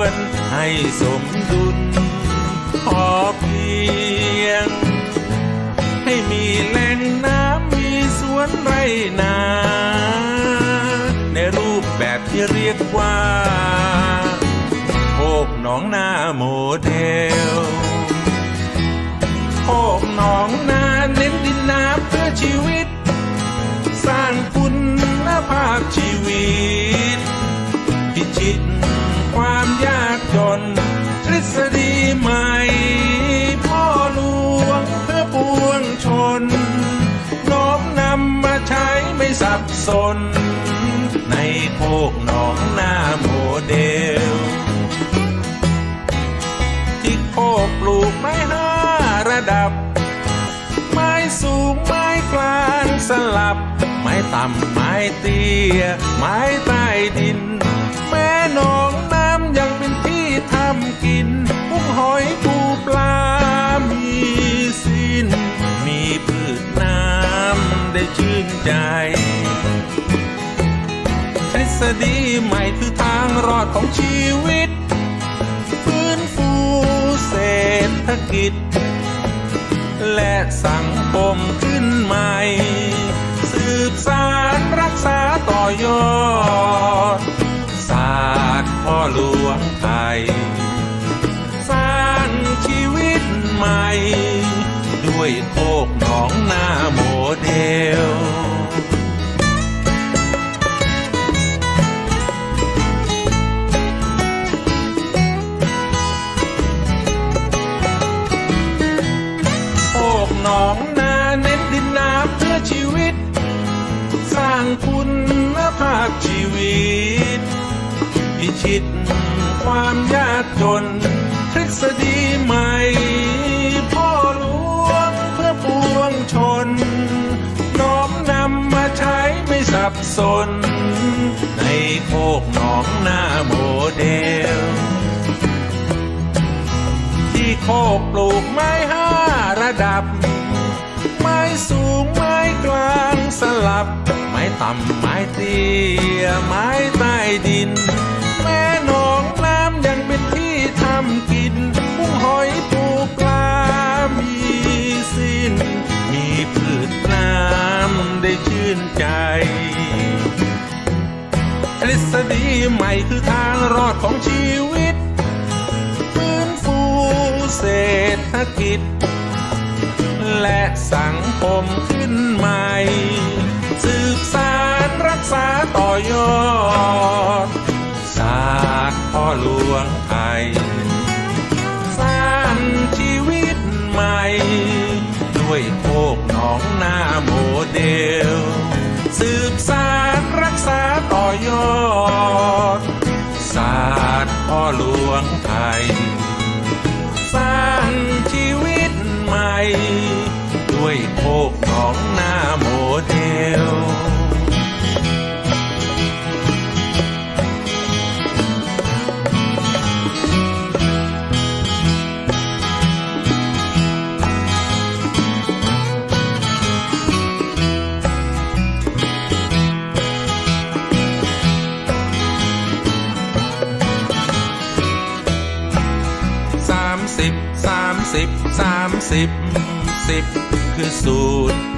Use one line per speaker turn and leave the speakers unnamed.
ส่วนให้สมดุลพอเพียง ให้มีแหล่งน้ำมีสวนไรนา ในรูปแบบที่เรียกว่าโคกหนองนาโมเดลากจนทฤษฎีใหม่ พ่อหลวงเพื่อปวงชน น้อมนำมาใช้ไม่สับสน ในโคกหนองหน้าโมเดล ที่โคกปลูกไม้ห้าระดับ ไม้สูงไม้กลางสลับ ไม้ต่ำไม้เตี้ย ไม้ใต้ดิน ใจ ทฤษฎีใหม่คือทางรอดของชีวิต ฟื้นฟูเศรษฐกิจ และสังคมขึ้นใหม่ สืบสารรักษาต่อยอด ศาสตร์พ่อหลวงไทย สร้างชีวิตใหม่ ด้วยโคกหนองนาโมเดล พชีวิต พิชิตความยากจนทฤษฎีใหม่ พ่อหลวงเพื่อปวงชน น้อมนำมาใช้ไม่สับสน ในโคกหนองหน้าโมเดล ที่โคกปลูกไม้ห้าระดับ ไม้สูง สลับ ไม้ต่ำไม้เตี้ยไม้ใต้ดิน แม่หนองน้ำยังเป็นที่ทำกินกุ้งหอยปูปลามีสิ้น มีพืชน้ำได้ชื่นใจทฤษฎีใหม่คือทางรอดของชีวิต ฟื้นฟูเศรษฐกิจ และสังคมขึ้นใหม่ สืบสารรักษาต่อยอดศาสตร์พ่อหลวงไทยสร้างชีวิตใหม่ ด้วยโคกหนองนาโมเดล สืบสารรักษาต่อยอดศาสตร์พ่อหลวงไทย สิบสามสิบสิบคือศูนย์